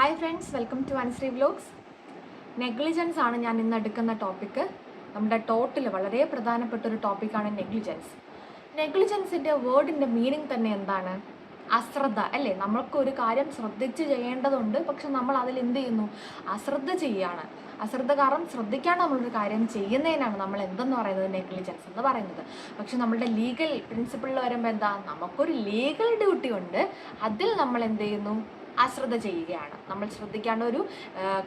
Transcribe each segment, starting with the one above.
Hi friends welcome to Anshree vlogs negligence ആണ് ഞാൻ ഇന്ന് എടുക്കുന്ന ടോപ്പിക്ക് നമ്മുടെ ടോട്ടിൽ വളരെ പ്രധാനപ്പെട്ട ഒരു ടോപ്പിക്കാണ് നെഗ്ലിജൻസ് നെഗ്ലിജൻസിന്റെ വേർഡിന്റെ മീനിങ് തന്നെ എന്താണ്? അശ്രദ്ധ അല്ലേ? നമ്മൾക്ക് ഒരു കാര്യം ശ്രദ്ധിച്ച് ചെയ്യേണ്ടതുണ്ട് പക്ഷെ നമ്മൾ അതിൽ എന്ത് ചെയ്യുന്നു? അശ്രദ്ധ ചെയ്യുകയാണ്. അശ്രദ്ധ കാരണം ശ്രദ്ധിക്കാണ്ട് നമ്മളൊരു കാര്യം ചെയ്യുന്നതിനാണ് നമ്മൾ എന്തെന്ന് പറയുന്നത് നെഗ്ലിജൻസ് എന്ന് പറയുന്നത്. പക്ഷെ നമ്മളുടെ ലീഗൽ പ്രിൻസിപ്പിളിൽ വരുമ്പോൾ എന്താ? നമുക്കൊരു ലീഗൽ ഡ്യൂട്ടി ഉണ്ട്. അതിൽ നമ്മൾ എന്ത് ചെയ്യുന്നു? അശ്രദ്ധ ചെയ്യുകയാണ്. നമ്മൾ ശ്രദ്ധിക്കാണ്ട് ഒരു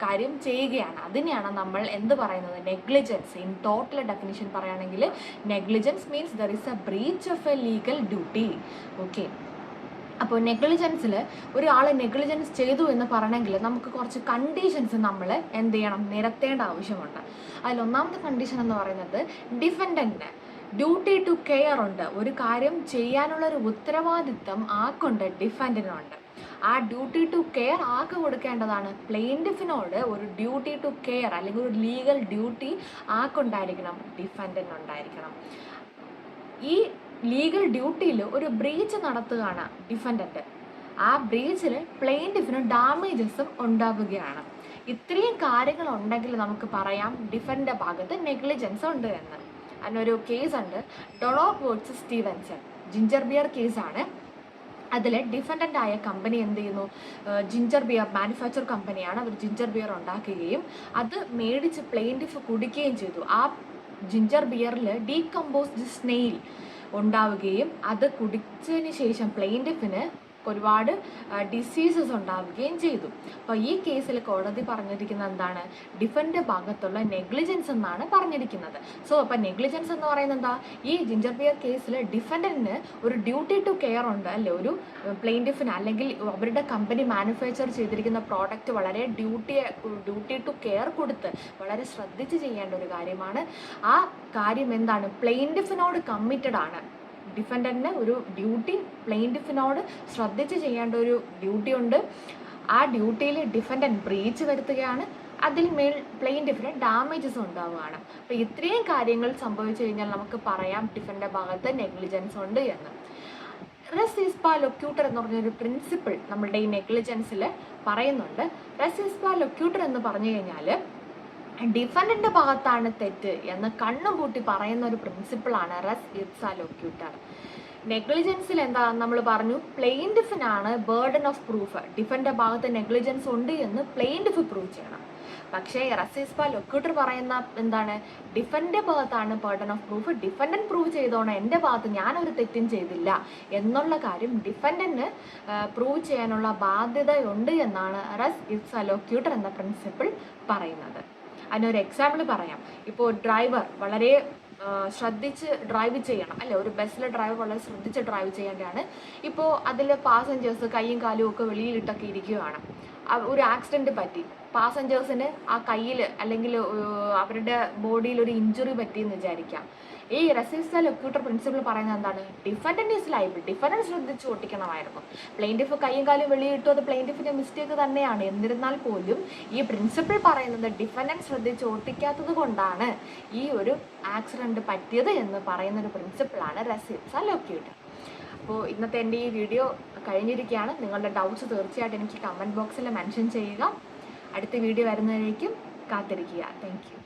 കാര്യം ചെയ്യുകയാണ്. അതിനെയാണ് നമ്മൾ എന്ത് പറയുന്നത്? നെഗ്ലിജൻസ് ഇൻ ടോട്ടൽ ഡെഫിനിഷൻ പറയുകയാണെങ്കിൽ negligence means there is a breach of a legal duty okay അപ്പോൾ നെഗ്ലിജൻസിൽ ഒരാൾ നെഗ്ലിജൻസ് ചെയ്തു എന്ന് പറയണമെങ്കിൽ നമുക്ക് കുറച്ച് കണ്ടീഷൻസ് നമ്മൾ എന്ത് ചെയ്യണം? നിരത്തേണ്ട ആവശ്യമുണ്ട്. അതിൽ ഒന്നാമത്തെ കണ്ടീഷൻ എന്ന് പറയുന്നത് ഡിഫൻഡന്റിന് ഡ്യൂട്ടി ടു കെയർ ഉണ്ട്. ഒരു കാര്യം ചെയ്യാനുള്ള ഒരു ഉത്തരവാദിത്തം ആക്കുണ്ട് ഡിഫൻഡിനുണ്ട് ആ ഡ്യൂട്ടി ടു കെയർ ആക്ക് കൊടുക്കേണ്ടതാണ്. പ്ലെയിന്റിഫിനോട് ഒരു ഡ്യൂട്ടി ടു കെയർ അല്ലെങ്കിൽ ഒരു ലീഗൽ ഡ്യൂട്ടി ആക്കുണ്ടായിരിക്കണം ഡിഫൻഡിനുണ്ടായിരിക്കണം ഈ ലീഗൽ ഡ്യൂട്ടിയിൽ ഒരു ബ്രീച്ച് നടത്തുകയാണ് ഡിഫൻഡന്റ് ആ ബ്രീച്ചിൽ പ്ലെയിന്റിഫിന് ഡാമേജസും ഉണ്ടാവുകയാണ്. ഇത്രയും കാര്യങ്ങളുണ്ടെങ്കിൽ നമുക്ക് പറയാം ഡിഫൻഡിന്റെ ഭാഗത്ത് നെഗ്ലിജൻസ് ഉണ്ട് എന്ന്. അതിനൊരു കേസ് ഉണ്ട്. ഡൊളോപ്പ് വേർഡ്സ് സ്റ്റീവൻസൺ ജിഞ്ചർ ബിയർ കേസാണ് അതിൽ ഡിഫൻഡന്റ് ആയ കമ്പനി എന്ത് ചെയ്യുന്നു? ജിഞ്ചർ ബിയർ മാനുഫാക്ചർ കമ്പനിയാണ് അവർ ജിഞ്ചർ ബിയർ ഉണ്ടാക്കുകയും അത് മേടിച്ച് പ്ലെയിന്റിഫ് കുടിക്കുകയും ചെയ്തു. ആ ജിഞ്ചർ ബിയറിൽ ഡീകമ്പോസ്ഡ് സ്നെയിൽ ഉണ്ടാവുകയും അത് കുടിച്ചതിന് ശേഷം പ്ലെയിന്റിഫിന് ഒരുപാട് ഡിസീസസ് ഉണ്ടാവുകയും ചെയ്തു. അപ്പോൾ ഈ കേസിൽ കോടതി പറഞ്ഞിരിക്കുന്നത് എന്താണ്? ഡിഫൻഡ് ഭാഗത്തുള്ള നെഗ്ലിജൻസ് എന്നാണ് പറഞ്ഞിരിക്കുന്നത്. സോ അപ്പോൾ നെഗ്ലിജൻസ് എന്ന് പറയുന്നത് എന്താ? ഈ ജിഞ്ചർ ബിയർ കേസിൽ ഡിഫൻഡന്റിന് ഒരു ഡ്യൂട്ടി ടു കെയർ ഉണ്ട്. അല്ലേ? ഒരു പ്ലെയിന്റിഫിന് അല്ലെങ്കിൽ അവരുടെ കമ്പനി മാനുഫാക്ചർ ചെയ്തിരിക്കുന്ന പ്രോഡക്റ്റ് വളരെ ഡ്യൂട്ടി ഡ്യൂട്ടി ടു കെയർ കൊടുത്ത് വളരെ ശ്രദ്ധിച്ച് ചെയ്യേണ്ട ഒരു കാര്യമാണ്. ആ കാര്യം എന്താണ്? പ്ലെയിന്റിഫിനോട് കമ്മിറ്റഡ് ആണ്. ഡിഫൻഡന്റിന് ഒരു ഡ്യൂട്ടി പ്ലെയിന്റിഫിനോട് ശ്രദ്ധിച്ച് ചെയ്യേണ്ട ഒരു ഡ്യൂട്ടി ഉണ്ട് ആ ഡ്യൂട്ടിയിൽ ഡിഫൻഡന്റ് ബ്രീച്ച് വരുത്തുകയാണ്. അതിൽ മേൽ പ്ലെയിന്റിഫിന് ഡാമേജസ് ഉണ്ടാവുകയാണ്. അപ്പോൾ ഇത്രയും കാര്യങ്ങൾ സംഭവിച്ചു കഴിഞ്ഞാൽ നമുക്ക് പറയാം ഡിഫന്റെ ഭാഗത്ത് നെഗ്ലിജൻസ് ഉണ്ട് എന്ന്. റെസ് പാ ലൊക്യൂട്ടർ എന്ന് പറഞ്ഞൊരു പ്രിൻസിപ്പിൾ നമ്മളുടെ ഈ നെഗ്ലിജൻസിൽ പറയുന്നുണ്ട്. റെസ് പാ ലൊക്യൂട്ടർ എന്ന് പറഞ്ഞു കഴിഞ്ഞാൽ ഡിഫൻഡിന്റെ ഭാഗത്താണ് തെറ്റ് എന്ന് കണ്ണും പൂട്ടി പറയുന്ന ഒരു പ്രിൻസിപ്പിളാണ് റെസ് ഇറ്റ്സ് ലൊക്യൂട്ടർ നെഗ്ലിജൻസിൽ എന്താ നമ്മൾ പറഞ്ഞു? പ്ലെയിന്റിഫിനാണ് ബേർഡൻ ഓഫ് പ്രൂഫ് ഡിഫന്റെ ഭാഗത്ത് നെഗ്ലിജൻസ് ഉണ്ട് എന്ന് പ്ലെയിന്റിഫ് പ്രൂവ് ചെയ്യണം. പക്ഷേ റസീസ്പ ലൊക്യൂട്ടർ പറയുന്ന എന്താണ്? ഡിഫന്റെ ഭാഗത്താണ് burden of proof defendant prove ചെയ്തോണം. എന്റെ ഭാഗത്ത് ഞാനൊരു തെറ്റും ചെയ്തില്ല എന്നുള്ള കാര്യം ഡിഫൻഡന് പ്രൂവ് ചെയ്യാനുള്ള ബാധ്യതയുണ്ട് എന്നാണ് റസ് ഇറ്റ്സ് അലോക്യൂട്ടർ എന്ന പ്രിൻസിപ്പിൾ പറയുന്നത്. അതിനൊരു എക്സാമ്പിൾ പറയാം. ഇപ്പോൾ ഡ്രൈവർ വളരെ ശ്രദ്ധിച്ച് ഡ്രൈവ് ചെയ്യണം. അല്ലെ? ഒരു ബസ്സിലെ ഡ്രൈവർ വളരെ ശ്രദ്ധിച്ച് ഡ്രൈവ് ചെയ്യേണ്ടതാണ്. ഇപ്പോൾ അതിൽ പാസഞ്ചേഴ്സ് കൈയും കാലും ഒക്കെ വെളിയിലിട്ടൊക്കെ ഇരിക്കുകയാണ്. ഒരു ആക്സിഡന്റ് പറ്റി. പാസഞ്ചേഴ്സിന് ആ കയ്യിൽ അല്ലെങ്കിൽ അവരുടെ ബോഡിയിൽ ഒരു ഇഞ്ചുറി പറ്റിയെന്ന് വിചാരിക്കാം. ഈ റെസിസ്റ്റ ലൊക്യൂട്ടർ പ്രിൻസിപ്പിൾ പറയുന്നത് എന്താണ്? ഡിഫൻഡന്റ് ഈസ് ലൈബിൾ ഡിഫൻഡന്റ് ശ്രദ്ധിച്ച് ഓട്ടിക്കണമായിരുന്നു പ്ലെയിന്റിഫ് കൈയും കാലും വെളിയിട്ടു അത് പ്ലെയിന്റിഫിന്റെ മിസ്റ്റേക്ക് തന്നെയാണ്. എന്നിരുന്നാൽ പോലും ഈ പ്രിൻസിപ്പിൾ പറയുന്നത് ഡിഫൻഡന്റ് ശ്രദ്ധിച്ച് ഓട്ടിക്കാത്തത് കൊണ്ടാണ് ഈ ഒരു ആക്സിഡന്റ് പറ്റിയത് എന്ന് പറയുന്ന ഒരു പ്രിൻസിപ്പിളാണ് റെസിപ്സ ലൊക്യൂട്ടർ അപ്പോൾ ഇന്നത്തെ എന്റെ ഈ വീഡിയോ കഴിഞ്ഞിരിക്കുകയാണ്. നിങ്ങളുടെ ഡൗട്ട്സ് തീർച്ചയായിട്ടും എനിക്ക് കമന്റ് ബോക്സിൽ മെൻഷൻ ചെയ്യുക. അടുത്ത വീഡിയോ വരുന്നതിലേക്കും കാത്തിരിക്കുക. താങ്ക്